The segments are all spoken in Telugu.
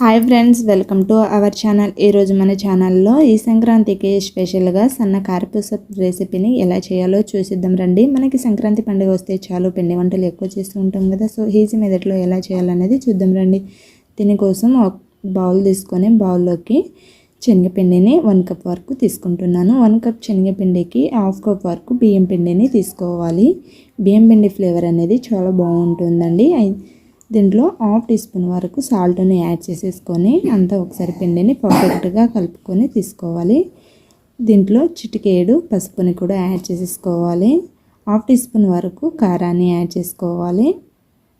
Hi friends welcome to our channel. ఈరోజు మన ఛానల్లో ఈ సంక్రాంతికి స్పెషల్గా సన్న కారపూస రెసిపీని ఎలా చేయాలో చూసిద్దాం రండి. మనకి సంక్రాంతి పండుగ వస్తే చాలు పిండి వంటలు ఎక్కువ చేస్తూ ఉంటాం కదా సో ఈజీ మెదట్లో ఎలా చేయాలనేది చూద్దాం రండి. దీనికోసం ఒక బౌల్ తీసుకొని బౌల్లోకి శనగపిండిని వన్ కప్ వరకు తీసుకుంటున్నాను. వన్ కప్ శనగపిండికి హాఫ్ కప్ వరకు బియ్యం పిండిని తీసుకోవాలి. బియ్యం పిండి ఫ్లేవర్ అనేది చాలా బాగుంటుందండి. దీంట్లో హాఫ్ టీ స్పూన్ వరకు సాల్ట్ని యాడ్ చేసేసుకొని అంతా ఒకసారి పిండిని పర్ఫెక్ట్గా కలుపుకొని తీసుకోవాలి. దీంట్లో చిటికేడు పసుపుని కూడా యాడ్ చేసేసుకోవాలి. హాఫ్ టీ స్పూన్ వరకు కారాన్ని యాడ్ చేసుకోవాలి.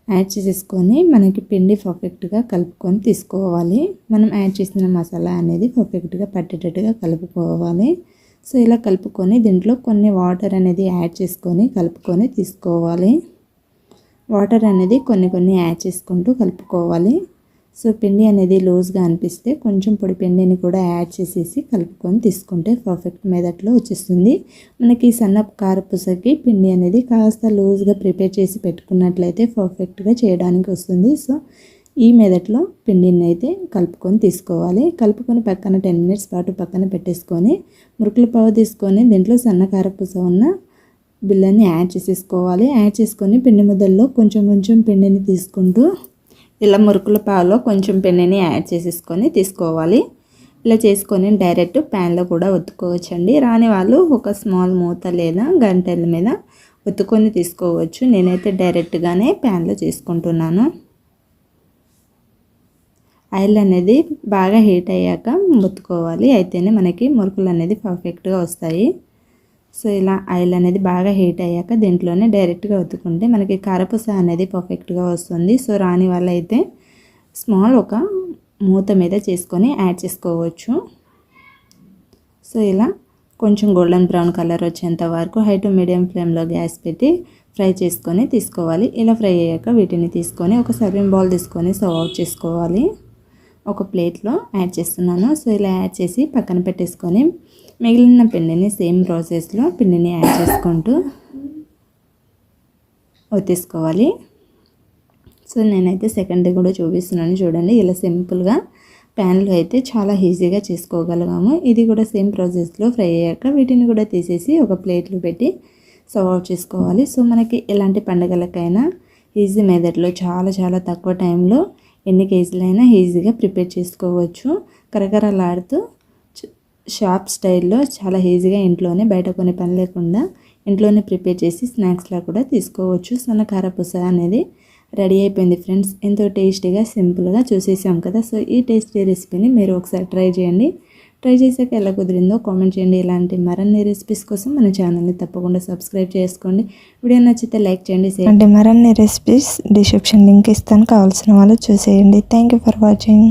యాడ్ చేసేసుకొని మనకి పిండి పర్ఫెక్ట్గా కలుపుకొని తీసుకోవాలి. మనం యాడ్ చేసిన మసాలా అనేది పర్ఫెక్ట్గా పట్టేటట్టుగా కలుపుకోవాలి. సో ఇలా కలుపుకొని దీంట్లో కొన్ని వాటర్ అనేది యాడ్ చేసుకొని కలుపుకొని తీసుకోవాలి. వాటర్ అనేది కొన్ని కొన్ని యాడ్ చేసుకుంటూ కలుపుకోవాలి. సో పిండి అనేది లూజ్గా అనిపిస్తే కొంచెం పొడి పిండిని కూడా యాడ్ చేసేసి కలుపుకొని తీసుకుంటే పర్ఫెక్ట్ మెదట్లో వచ్చేస్తుంది. మనకి సన్న కారపూసకి పిండి అనేది కాస్త లూజ్గా ప్రిపేర్ చేసి పెట్టుకున్నట్లయితే పర్ఫెక్ట్గా చేయడానికి వస్తుంది. సో ఈ మెదట్లో పిండిని అయితే కలుపుకొని తీసుకోవాలి. కలుపుకొని పక్కన టెన్ మినిట్స్ పాటు పక్కన పెట్టేసుకొని మురుకుల పావు తీసుకొని దీంట్లో సన్న కారపూస ఉన్న బిల్లని యాడ్ చేసేసుకోవాలి. యాడ్ చేసుకొని పిండి ముద్దల్లో కొంచెం కొంచెం పిండిని తీసుకుంటూ ఇలా మురుకుల పాలో కొంచెం పిండిని యాడ్ చేసేసుకొని తీసుకోవాలి. ఇలా చేసుకొని డైరెక్ట్ ప్యాన్లో కూడా ఒత్తుకోవచ్చండి. రాని వాళ్ళు ఒక స్మాల్ మూత లేదా గంటెల మీద ఒత్తుకొని తీసుకోవచ్చు. నేనైతే డైరెక్ట్గానే ప్యాన్లో చేసుకుంటున్నాను. ఆయిల్ అనేది బాగా హీట్ అయ్యాక ఒత్తుకోవాలి. అయితేనే మనకి మురుకులు అనేది పర్ఫెక్ట్గా వస్తాయి. సో ఇలా ఆయిల్ అనేది బాగా హీట్ అయ్యాక దీంట్లోనే డైరెక్ట్గా ఉతుకుంటే మనకి కారపూస అనేది పర్ఫెక్ట్గా వస్తుంది. సో రాని వల్ల అయితే స్మాల్ ఒక మూత మీద చేసుకొని యాడ్ చేసుకోవచ్చు. సో ఇలా కొంచెం గోల్డెన్ బ్రౌన్ కలర్ వచ్చేంత వరకు హై టు మీడియం ఫ్లేమ్లో గ్యాస్ పెట్టి ఫ్రై చేసుకొని తీసుకోవాలి. ఇలా ఫ్రై అయ్యాక వీటిని తీసుకొని ఒక సర్వింగ్ బౌల్ తీసుకొని సర్వ్ అవుట్ చేసుకోవాలి. ఒక ప్లేట్లో యాడ్ చేస్తున్నాను. సో ఇలా యాడ్ చేసి పక్కన పెట్టేసుకొని మిగిలిన పిండిని సేమ్ ప్రాసెస్లో పిండిని యాడ్ చేసుకుంటూ ఒత్తేసుకోవాలి. సో నేనైతే సెకండ్ కూడా చూపిస్తున్నాను. చూడండి ఇలా సింపుల్గా ప్యాన్లో అయితే చాలా ఈజీగా చేసుకోగలగాము. ఇది కూడా సేమ్ ప్రాసెస్లో ఫ్రై అయ్యాక వీటిని కూడా తీసేసి ఒక ప్లేట్లో పెట్టి సర్వ్ చేసుకోవాలి. సో మనకి ఎలాంటి పండుగలకైనా ఈజీ మెథడ్లో చాలా చాలా తక్కువ టైంలో ఎన్ని కేజీలైనా ఈజీగా ప్రిపేర్ చేసుకోవచ్చు. కరకరలాడుతూ షాప్ స్టైల్లో చాలా ఈజీగా ఇంట్లోనే బయట కొన్ని పని లేకుండా ఇంట్లోనే ప్రిపేర్ చేసి స్నాక్స్లా కూడా తీసుకోవచ్చు. సన్నకార పుస అనేది రెడీ అయిపోయింది ఫ్రెండ్స్. ఎంతో టేస్టీగా సింపుల్గా చూసేసాం కదా. సో ఈ టేస్టీ రెసిపీని మీరు ఒకసారి ట్రై చేయండి. ట్రై చేసాక ఎలా కుదిరిందో కామెంట్ చేయండి. ఇలాంటి మరన్ని రెసిపీస్ కోసం మన ఛానల్ని తప్పకుండా సబ్స్క్రైబ్ చేసుకోండి. వీడియో నచ్చితే లైక్ చేయండి అంటే మరన్ని రెసిపీస్ డిస్క్రిప్షన్ లింక్ ఇస్తాను. కావాల్సిన వాళ్ళు చూసేయండి. Thank for watching